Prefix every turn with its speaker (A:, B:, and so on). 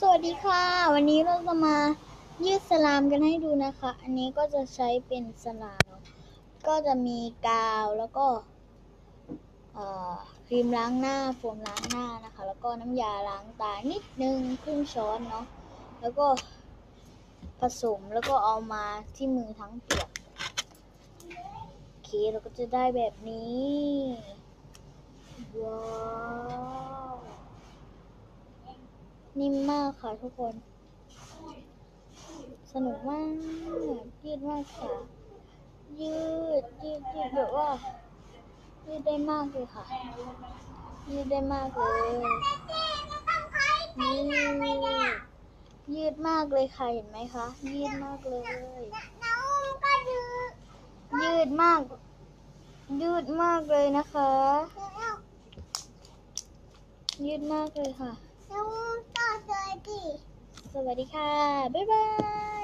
A: สวัสดีค่ะ วันนี้เราจะมายืดสลามกันให้ดูนะคะ อันนี้ก็จะใช้เป็นสลามเนาะก็จะมีกาวแล้วก็ครีมล้างหน้าโฟมล้างหน้านะคะ แล้วก็น้ำยาล้างตานิดนึงครึ่งช้อนเนาะแล้วก็ผสมแล้วก็เอามาที่มือทั้งเปียกโอเคเราก็จะได้แบบนี้ว้าว นิ่มมากค่ะทุกคน สนุกมากยืดมากค่ะ ยืดยืดยืดแบบว่ายืดได้มากเลยค่ะยืดได้มากเลยนี่ยืดมากเลยค่ะเห็นไหมคะ ยืดมากเลย ยืดมาก ยืดมากเลยนะคะ ยืดมากเลยค่ะ สวัสดีค่ะ บ๊ายบาย